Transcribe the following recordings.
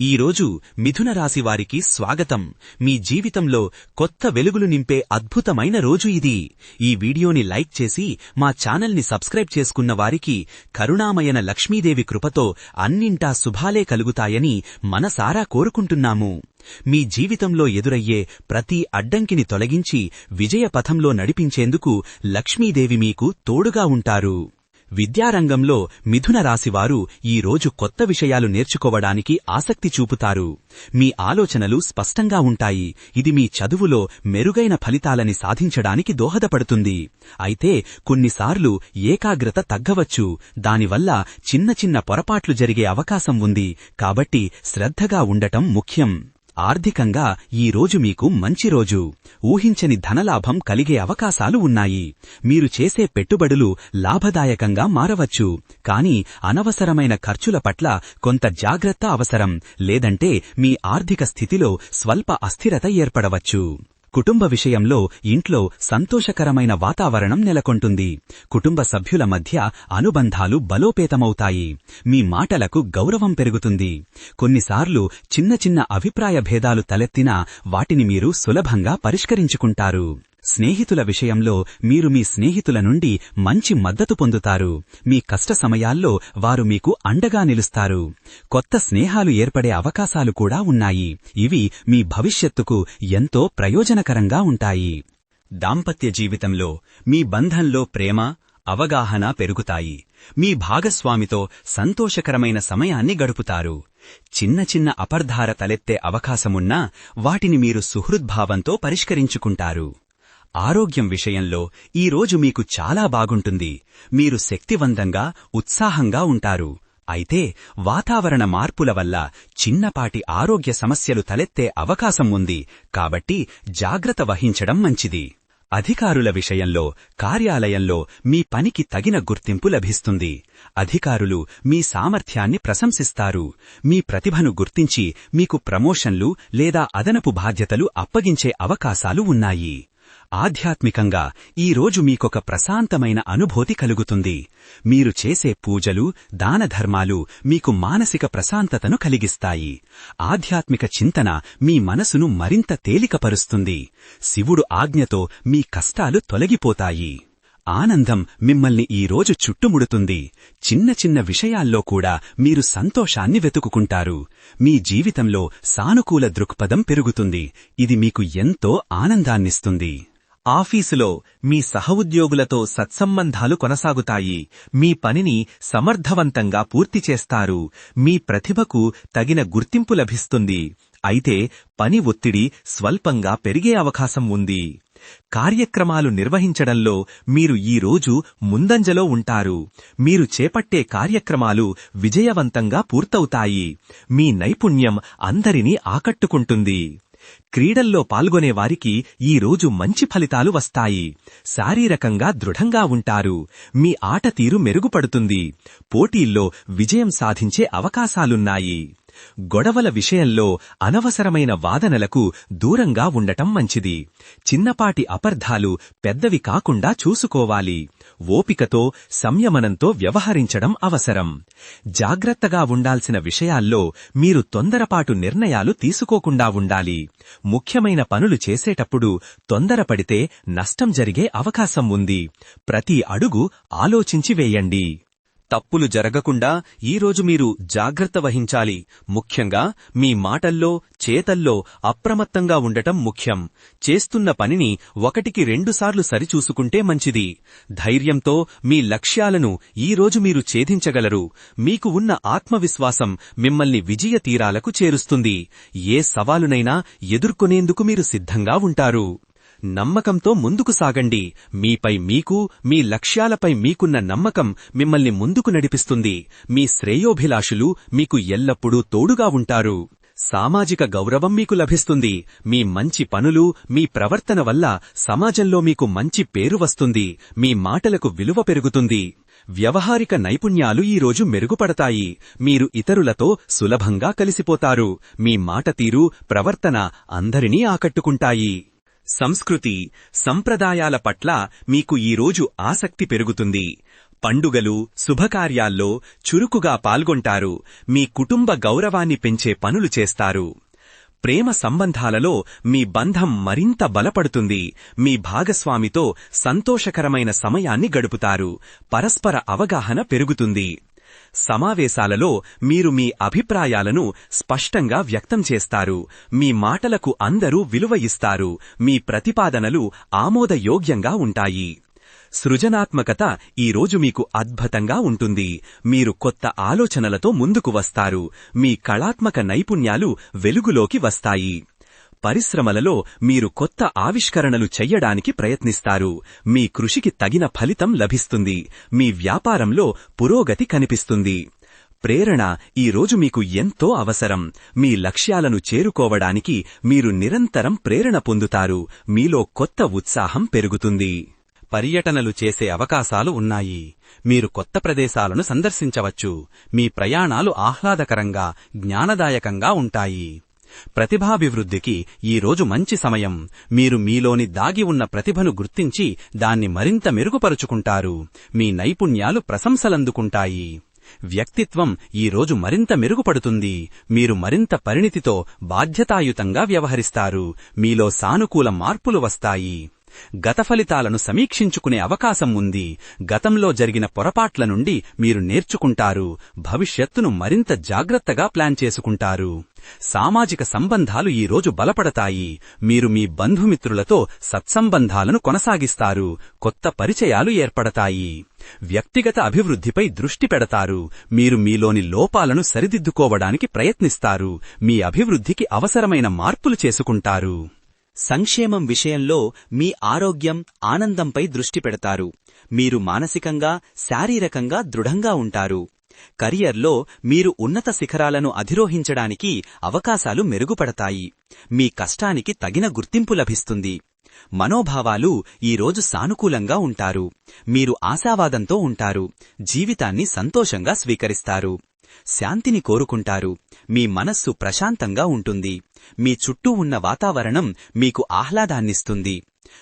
ఈ రోజు మిథున రాశి వారికి స్వాగతం. మీ జీవితంలో కొత్త వెలుగులు నింపే అద్భుతమైన రోజు ఇది. ఈ వీడియోని లైక్ చేసి మా ఛానల్ని సబ్స్క్రైబ్ చేసుకున్న వారికి కరుణామయన లక్ష్మీదేవి కృపతో అన్నింటా శుభాలే కలుగుతాయని మనసారా కోరుకుంటున్నాము. మీ జీవితంలో ఎదురయ్యే ప్రతి అడ్డంకిని తొలగించి విజయపథంలో నడిపించేందుకు లక్ష్మీదేవి మీకు తోడుగా ఉంటారు. విద్యారంగంలో మిథున రాశివారు ఈ రోజు కొత్త విషయాలు నేర్చుకోవడానికి ఆసక్తి చూపుతారు. మీ ఆలోచనలు స్పష్టంగా ఉంటాయి. ఇది మీ చదువులో మెరుగైన ఫలితాలని సాధించడానికి దోహదపడుతుంది. అయితే కొన్నిసార్లు ఏకాగ్రత తగ్గవచ్చు. దానివల్ల చిన్న చిన్న పొరపాట్లు జరిగే అవకాశం ఉంది. కాబట్టి శ్రద్ధగా ఉండటం ముఖ్యం. ఆర్థికంగా ఈ రోజు మీకు మంచి రోజు. ఊహించని ధనలాభం కలిగే అవకాశాలు ఉన్నాయి. మీరు చేసే పెట్టుబడులు లాభదాయకంగా మారవచ్చు. కానీ అనవసరమైన ఖర్చుల పట్ల కొంత జాగ్రత్త అవసరం. లేదంటే మీ ఆర్థిక స్థితిలో స్వల్ప అస్థిరత ఏర్పడవచ్చు. కుటుంబ విషయంలో ఇంట్లో సంతోషకరమైన వాతావరణం నెలకొంటుంది. కుటుంబ సభ్యుల మధ్య అనుబంధాలు బలోపేతమవుతాయి. మీ మాటలకు గౌరవం పెరుగుతుంది. కొన్నిసార్లు చిన్న చిన్న అభిప్రాయ భేదాలు తలెత్తినా వాటిని మీరు సులభంగా పరిష్కరించుకుంటారు. స్నేహితుల విషయంలో మీరు మీ స్నేహితుల నుండి మంచి మద్దతు పొందుతారు. మీ కష్ట సమయాల్లో వారు మీకు అండగా నిలుస్తారు. కొత్త స్నేహాలు ఏర్పడే అవకాశాలు కూడా ఉన్నాయి. ఇవి మీ భవిష్యత్తుకు ఎంతో ప్రయోజనకరంగా ఉంటాయి. దాంపత్య జీవితంలో మీ బంధంలో ప్రేమ అవగాహన పెరుగుతాయి. మీ భాగస్వామితో సంతోషకరమైన సమయాన్ని గడుపుతారు. చిన్న చిన్న అపర్ధార తలెత్తే అవకాశమున్నా వాటిని మీరు సుహృద్భావంతో పరిష్కరించుకుంటారు. ఆరోగ్యం విషయంలో ఈ రోజు మీకు చాలా బాగుంటుంది. మీరు శక్తివంతంగా ఉత్సాహంగా ఉంటారు. అయితే వాతావరణ మార్పుల వల్ల చిన్నపాటి ఆరోగ్య సమస్యలు తలెత్తే అవకాశం ఉంది. కాబట్టి జాగ్రత్త వహించడం మంచిది. అధికారుల విషయంలో కార్యాలయంలో మీ పనికి తగిన గుర్తింపు లభిస్తుంది. అధికారులు మీ సామర్థ్యాన్ని ప్రశంసిస్తారు. మీ ప్రతిభను గుర్తించి మీకు ప్రమోషన్లు లేదా అదనపు బాధ్యతలు అప్పగించే అవకాశాలు ఉన్నాయి. ఆధ్యాత్మికంగా ఈరోజు మీకొక ప్రశాంతమైన అనుభూతి కలుగుతుంది. మీరు చేసే పూజలు దానధర్మాలు మీకు మానసిక ప్రశాంతతను కలిగిస్తాయి. ఆధ్యాత్మిక చింతన మీ మనసును మరింత తేలికపరుస్తుంది. శివుడు ఆజ్ఞతో మీ కష్టాలు తొలగిపోతాయి. ఆనందం మిమ్మల్ని ఈరోజు చుట్టుముడుతుంది. చిన్న చిన్న విషయాల్లో కూడా మీరు సంతోషాన్ని వెతుకుకుంటారు. మీ జీవితంలో సానుకూల దృక్పథం పెరుగుతుంది. ఇది మీకు ఎంతో ఆనందాన్నిస్తుంది. ఆఫీసులో మీ సహఉద్యోగులతో సత్సంబంధాలు కొనసాగుతాయి. మీ పనిని సమర్థవంతంగా పూర్తి చేస్తారు. మీ ప్రతిభకు తగిన గుర్తింపు లభిస్తుంది. అయితే పని ఒత్తిడి స్వల్పంగా పెరిగే అవకాశం ఉంది. కార్యక్రమాలు నిర్వహించడంలో మీరు ఈ రోజు ముందంజలో ఉంటారు. మీరు చేపట్టే కార్యక్రమాలు విజయవంతంగా పూర్తవుతాయి. మీ నైపుణ్యం అందరినీ ఆకట్టుకుంటుంది. క్రీడల్లో పాల్గొనే వారికి ఈ రోజు మంచి ఫలితాలు వస్తాయి. శారీరకంగా దృఢంగా ఉంటారు. మీ ఆట తీరు మెరుగుపడుతుంది. పోటీల్లో విజయం సాధించే అవకాశాలున్నాయి. గొడవల విషయంలో అనవసరమైన వాదనలకు దూరంగా ఉండటం మంచిది. చిన్నపాటి అపర్ధాలు పెద్దవి కాకుండా చూసుకోవాలి. ఓపికతో సంయమనంతో వ్యవహరించడం అవసరం. జాగ్రత్తగా ఉండాల్సిన విషయాల్లో మీరు తొందరపాటు నిర్ణయాలు తీసుకోకుండా ఉండాలి. ముఖ్యమైన పనులు చేసేటప్పుడు తొందరపడితే నష్టం జరిగే అవకాశం ఉంది. ప్రతి అడుగు ఆలోచించి వేయండి. తప్పులు జరగకుండా ఈరోజు మీరు జాగ్రత్త వహించాలి. ముఖ్యంగా మీ మాటల్లో చేతల్లో అప్రమత్తంగా ఉండటం ముఖ్యం. చేస్తున్న పనిని ఒకటికి రెండుసార్లు సరిచూసుకుంటే మంచిది. ధైర్యంతో మీ లక్ష్యాలను ఈరోజు మీరు ఛేదించగలరు. మీకు ఉన్న ఆత్మవిశ్వాసం మిమ్మల్ని విజయ తీరాలకు చేరుస్తుంది. ఏ సవాలునైనా ఎదుర్కొనేందుకు మీరు సిద్ధంగా ఉంటారు. నమ్మకంతో ముందుకు సాగండి. మీపై మీకు మీ లక్ష్యాలపై మీకున్న నమ్మకం మిమ్మల్ని ముందుకు నడిపిస్తుంది. మీ శ్రేయోభిలాషులు మీకు ఎల్లప్పుడూ తోడుగా ఉంటారు. సామాజిక గౌరవం మీకు లభిస్తుంది. మీ మంచి పనులు మీ ప్రవర్తన వల్ల సమాజంలో మీకు మంచి పేరు వస్తుంది. మీ మాటలకు విలువ పెరుగుతుంది. వ్యవహారిక నైపుణ్యాలు ఈరోజు మెరుగుపడతాయి. మీరు ఇతరులతో సులభంగా కలిసిపోతారు. మీ మాట తీరు ప్రవర్తన అందరినీ ఆకట్టుకుంటాయి. సంస్కృతి సంప్రదాయాల పట్ల మీకు ఈరోజు ఆసక్తి పెరుగుతుంది. పండుగలు శుభకార్యాల్లో చురుకుగా పాల్గొంటారు. మీ కుటుంబ గౌరవాన్ని పెంచే పనులు చేస్తారు. ప్రేమ సంబంధాలలో మీ బంధం మరింత బలపడుతుంది. మీ భాగస్వామితో సంతోషకరమైన సమయాన్ని గడుపుతారు. పరస్పర అవగాహన పెరుగుతుంది. సమావేశాలలో మీరు మీ అభిప్రాయాలను స్పష్టంగా వ్యక్తం చేస్తారు. మీ మాటలకు అందరూ విలువ ఇస్తారు. మీ ప్రతిపాదనలు ఆమోదయోగ్యంగా ఉంటాయి. సృజనాత్మకత ఈరోజు మీకు అద్భుతంగా ఉంటుంది. మీరు కొత్త ఆలోచనలతో ముందుకు వస్తారు. మీ కళాత్మక నైపుణ్యాలు వెలుగులోకి వస్తాయి. పరిశ్రమలలో మీరు కొత్త ఆవిష్కరణలు చెయ్యడానికి ప్రయత్నిస్తారు. మీ కృషికి తగిన ఫలితం లభిస్తుంది. మీ వ్యాపారంలో పురోగతి కనిపిస్తుంది. ప్రేరణ ఈరోజు మీకు ఎంతో అవసరం. మీ లక్ష్యాలను చేరుకోవడానికి మీరు నిరంతరం ప్రేరణ పొందుతారు. మీలో కొత్త ఉత్సాహం పెరుగుతుంది. పర్యటనలు చేసే అవకాశాలు ఉన్నాయి. మీరు కొత్త ప్రదేశాలను సందర్శించవచ్చు. మీ ప్రయాణాలు ఆహ్లాదకరంగా జ్ఞానదాయకంగా ఉంటాయి. ప్రతిభాభివృద్ధికి ఈరోజు మంచి సమయం. మీరు మీలోని దాగి ఉన్న ప్రతిభను గుర్తించి దాన్ని మరింత మెరుగుపరుచుకుంటారు. మీ నైపుణ్యాలు ప్రశంసలందుకుంటాయి. వ్యక్తిత్వం ఈ రోజు మరింత మెరుగుపడుతుంది. మీరు మరింత పరిణితితో బాధ్యతాయుతంగా వ్యవహరిస్తారు. మీలో సానుకూల మార్పులు వస్తాయి. గత ఫలితాలను సమీక్షించుకునే అవకాశం ఉంది. గతంలో జరిగిన పొరపాట్ల నుండి మీరు నేర్చుకుంటారు. భవిష్యత్తును మరింత జాగ్రత్తగా ప్లాన్ చేసుకుంటారు. సామాజిక సంబంధాలు ఈరోజు బలపడతాయి. మీరు మీ బంధుమిత్రులతో సత్సంబంధాలను కొనసాగిస్తారు. కొత్త పరిచయాలు ఏర్పడతాయి. వ్యక్తిగత అభివృద్ధిపై దృష్టి పెడతారు. మీరు మీలోని లోపాలను సరిదిద్దుకోవడానికి ప్రయత్నిస్తారు. మీ అభివృద్ధికి అవసరమైన మార్పులు చేసుకుంటారు. సంక్షేమం విషయంలో మీ ఆరోగ్యం ఆనందంపై దృష్టి పెడతారు. మీరు మానసికంగా శారీరకంగా దృఢంగా ఉంటారు. కరియర్లో మీరు ఉన్నత శిఖరాలను అధిరోహించడానికి అవకాశాలు మెరుగుపడతాయి. మీ కష్టానికి తగిన గుర్తింపు లభిస్తుంది. మనోభావాలు ఈరోజు సానుకూలంగా ఉంటారు. మీరు ఆశావాదంతో ఉంటారు. జీవితాన్ని సంతోషంగా స్వీకరిస్తారు. శాంతిని కోరుకుంటారు. మీ మనస్సు ప్రశాంతంగా ఉంటుంది. మీ చుట్టూ ఉన్న వాతావరణం మీకు ఆహ్లాదాన్నిస్తుంది.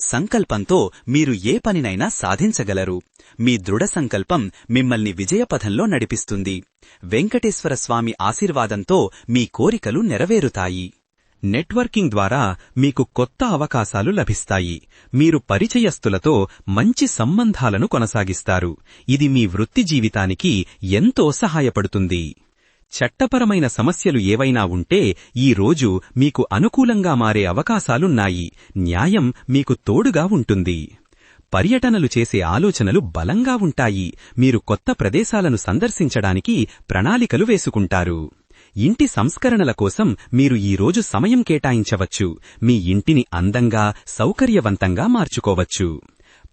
సంకల్పంతో మీరు ఏ పనినైనా సాధించగలరు. మీ దృఢ సంకల్పం మిమ్మల్ని విజయపథంలో నడిపిస్తుంది. వెంకటేశ్వర స్వామి ఆశీర్వాదంతో మీ కోరికలు నెరవేరుతాయి. నెట్వర్కింగ్ ద్వారా మీకు కొత్త అవకాశాలు లభిస్తాయి. మీరు పరిచయస్తులతో మంచి సంబంధాలను కొనసాగిస్తారు. ఇది మీ వృత్తి జీవితానికి ఎంతో సహాయపడుతుంది. చట్టపరమైన సమస్యలు ఏవైనా ఉంటే ఈ రోజు మీకు అనుకూలంగా మారే అవకాశాలున్నాయి. న్యాయం మీకు తోడుగా ఉంటుంది. పర్యటనలు చేసే ఆలోచనలు బలంగా ఉంటాయి. మీరు కొత్త ప్రదేశాలను సందర్శించడానికి ప్రణాళికలు వేసుకుంటారు. ఇంటి సంస్కరణల కోసం మీరు ఈ రోజు సమయం కేటాయించవచ్చు. మీ ఇంటిని అందంగా సౌకర్యవంతంగా మార్చుకోవచ్చు.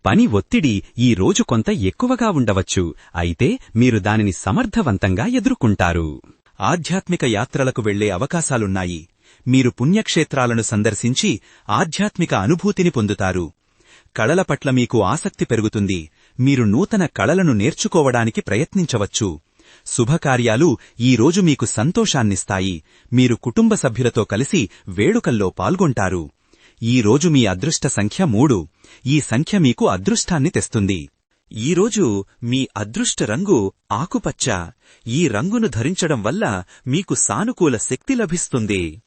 పని ఒత్తిడి ఈ రోజు కొంత ఎక్కువగా ఉండవచ్చు. అయితే మీరు దానిని సమర్థవంతంగా ఎదుర్కొంటారు. ఆధ్యాత్మిక యాత్రలకు వెళ్ళే అవకాశాలున్నాయి. మీరు పుణ్యక్షేత్రాలను సందర్శించి ఆధ్యాత్మిక అనుభూతిని పొందుతారు. కళల పట్ల మీకు ఆసక్తి పెరుగుతుంది. మీరు నూతన కళలను నేర్చుకోవడానికి ప్రయత్నించవచ్చు. శుభకార్యాలు ఈ రోజు మీకు సంతోషాన్నిస్తాయి. మీరు కుటుంబ సభ్యులతో కలిసి వేడుకల్లో పాల్గొంటారు. ఈ రోజు మీ అదృష్ట సంఖ్య మూడు. ఈ సంఖ్య మీకు అదృష్టాన్ని తెస్తుంది. ఈరోజు మీ అదృష్ట రంగు ఆకుపచ్చ. ఈ రంగును ధరించడం వల్ల మీకు సానుకూల శక్తి లభిస్తుంది.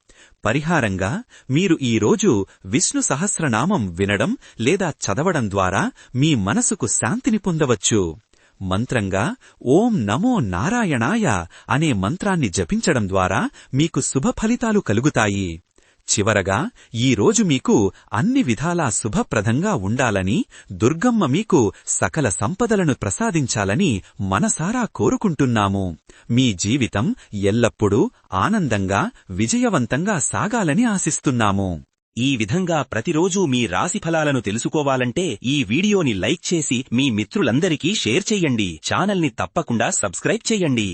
పరిహారంగా మీరు ఈ రోజు విష్ణు సహస్రనామం వినడం లేదా చదవడం ద్వారా మీ మనసుకు శాంతిని పొందవచ్చు. మంత్రంగా ఓం నమో నారాయణాయ అనే మంత్రాన్ని జపించడం ద్వారా మీకు శుభ ఫలితాలు కలుగుతాయి. చివరగా ఈ రోజు మీకు అన్ని విధాలా శుభప్రదంగా ఉండాలని దుర్గమ్మ మీకు సకల సంపదలను ప్రసాదించాలని మనసారా కోరుకుంటున్నాము. మీ జీవితం ఎల్లప్పుడూ ఆనందంగా విజయవంతంగా సాగాలని ఆశిస్తున్నాము. ఈ విధంగా ప్రతిరోజూ మీ రాశి ఫలాలను తెలుసుకోవాలంటే ఈ వీడియోని లైక్ చేసి మీ మిత్రులందరికీ షేర్ చెయ్యండి ఛానల్ని తప్పకుండా సబ్స్క్రైబ్ చెయ్యండి